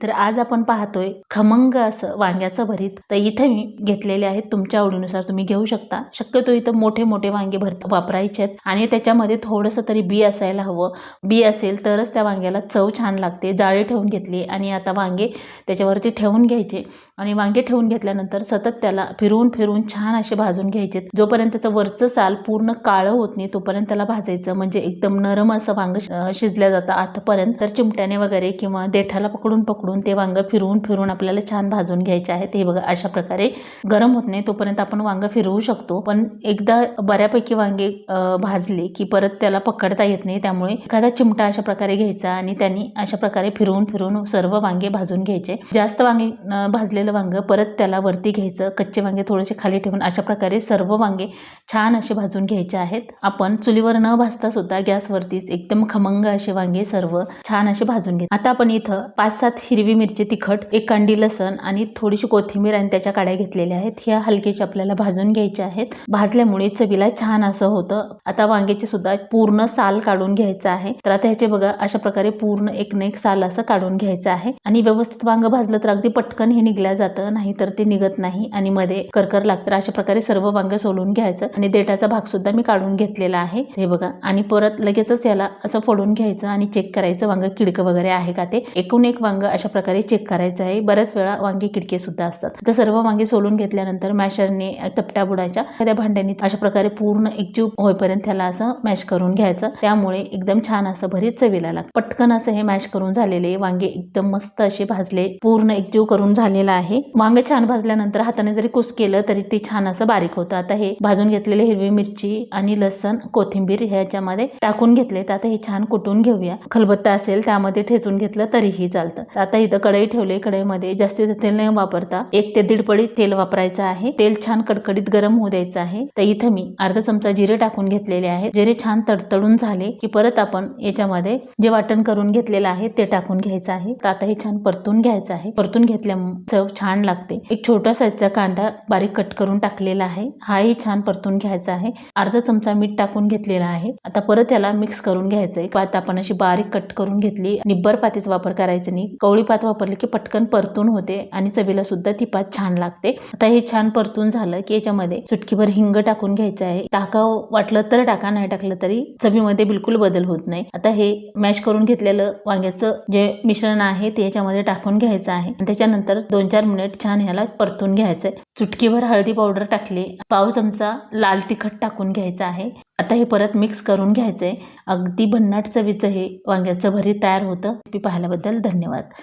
तर आज आपण पाहतोय खमंग असं वांग्याचं भरीत. तर इथे मी घेतलेले आहेत तुमच्या आवडीनुसार तुम्ही घेऊ शकता. शक्यतो इथं मोठे मोठे वांगे भरत वापरायचे आहेत आणि त्याच्यामध्ये थोडंसं तरी बी असायला हवं. बी असेल तरच त्या वांग्याला चव छान लागते. जाळी ठेवून घेतली आणि आता वांगे त्याच्यावरती ठेवून घ्यायचे. आणि वांगे ठेवून घेतल्यानंतर सतत त्याला फिरवून फिरवून छान असे भाजून घ्यायचे जोपर्यंत त्याचं वरचं साल पूर्ण काळं होत नाही तोपर्यंत त्याला भाजायचं. म्हणजे एकदम नरम असं वांग शिजल्या जातं आतापर्यंत. तर चिमट्याने वगैरे किंवा देठाला पकडून पकडून ते वांगं फिरवून फिरवून आपल्याला छान भाजून घ्यायचे आहेत. हे बघा अशा प्रकारे गरम होत नाही तोपर्यंत आपण वांग फिरवू शकतो. पण एकदा बऱ्यापैकी वांगे भाजले की परत त्याला पकडता येत नाही. त्यामुळे एखादा चिमटा अशा प्रकारे घ्यायचा आणि त्यांनी अशा प्रकारे फिरवून फिरवून सर्व वांगे भाजून घ्यायचे. जास्त वांगे भाजलेलं वांग परत त्याला वरती घ्यायचं. कच्चे वांगे थोडेसे खाली ठेवून अशा प्रकारे सर्व वांगे छान असे भाजून घ्यायचे आहेत. आपण चुलीवर न भाजता सुद्धा गॅसवरतीच एकदम खमंग असे वांगे सर्व छान असे भाजून घेत आता आपण इथं पाच सात हिरवी मिरची तिखट एक कांडी लसण आणि थोडीशी कोथिंबीर आणि त्याच्या काड्या घेतलेल्या आहेत. ह्या हलकेचे आपल्याला भाजून घ्यायच्या आहेत. भाजल्यामुळे चवीला छान असं होतं. आता वांग्याची सुद्धा पूर्ण साल काढून घ्यायचं आहे. तर आता ह्याचे बघा अशा प्रकारे पूर्ण एक ना एक साल असं काढून घ्यायचं आहे. आणि व्यवस्थित वांग भाजलं तर अगदी पटकन हे निघल्या जातं नाही तर ते निघत नाही आणि मध्ये करकर लागतं. अशा प्रकारे सर्व वांग सोलून घ्यायचं. आणि देठाचा भाग सुद्धा मी काढून घेतलेला आहे. हे बघा आणि परत लगेचच याला असं फोडून घ्यायचं आणि चेक करायचं वांग किडकं वगैरे आहे का ते. एकूण एक वांग अशा अशा प्रकारे चेक करायचं आहे. बऱ्याच वेळा वांगे किडके सुद्धा असतात. तर सर्व वांगे सोलून घेतल्यानंतर मॅशरने तपट्या बुडाच्या त्या भांड्याने अशा प्रकारे पूर्ण एकजीव होईपर्यंत त्याला असं मॅश करून घ्यायचं. त्यामुळे एकदम छान असं भरीत चवीला लागतं. पटकन असं हे मॅश करून झालेले वांगे एकदम मस्त असे भाजले पूर्ण एकजीव करून झालेला आहे. वांगे छान भाजल्यानंतर हाताने जरी कुस केलं तरी ते छान असं बारीक होतं. आता हे भाजून घेतलेले हिरवी मिरची आणि लसण कोथिंबीर ह्याच्यामध्ये टाकून घेतले तर आता हे छान कुटून घेऊया. खलबत्ता असेल त्यामध्ये ठेचून घेतलं तरीही चालतं. आता आता इथं कढई ठेवले कढईमध्ये जास्तीत तेल न वापरता. एक ते दीड पडी तेल वापरायचं आहे. तेल छान कडकडीत गरम होऊ द्यायचं आहे. तर इथं मी अर्धा चमचा जिरे टाकून घेतलेले आहे जिरे छान तडतडून झाले की परत आपण याच्यामध्ये जे वाटण करून घेतलेलं आहे ते टाकून घ्यायचं आहे. तर आता हे छान परतून घ्यायचं आहे. परतून घेतल्या चव छान लागते. एक छोटा साईजचा कांदा बारीक कट करून टाकलेला आहे. हाही छान परतून घ्यायचा आहे. अर्धा चमचा मीठ टाकून घेतलेला आहे. आता परत याला मिक्स करून घ्यायचंय. पात आपण अशी बारीक कट करून घेतली. निब्बर पातीचा वापर करायचा नाही. कवळी पात वापरली की पटकन परतून होते आणि चवीला सुद्धा ती पात छान लागते. आता हे छान परतून झालं की याच्यामध्ये चुटकीभर हिंग टाकून घ्यायचं आहे. टाकाव वाटलं तर टाका नाही टाकलं तरी चवीमध्ये बिलकुल बदल होत नाही. आता हे मॅश करून घेतलेलं वांग्याचं जे मिश्रण आहे ते याच्यामध्ये टाकून घ्यायचं आहे. आणि त्याच्यानंतर दोन चार मिनिट छान ह्याला परतून घ्यायचंय. चुटकीभर हळदी पावडर टाकली पाव चमचा लाल तिखट टाकून घ्यायचं आहे. आता हे परत मिक्स करून घ्यायचंय. अगदी भन्नाट चवीचं हे वांग्याचं भरीत तयार होतं. पाहिल्याबद्दल धन्यवाद.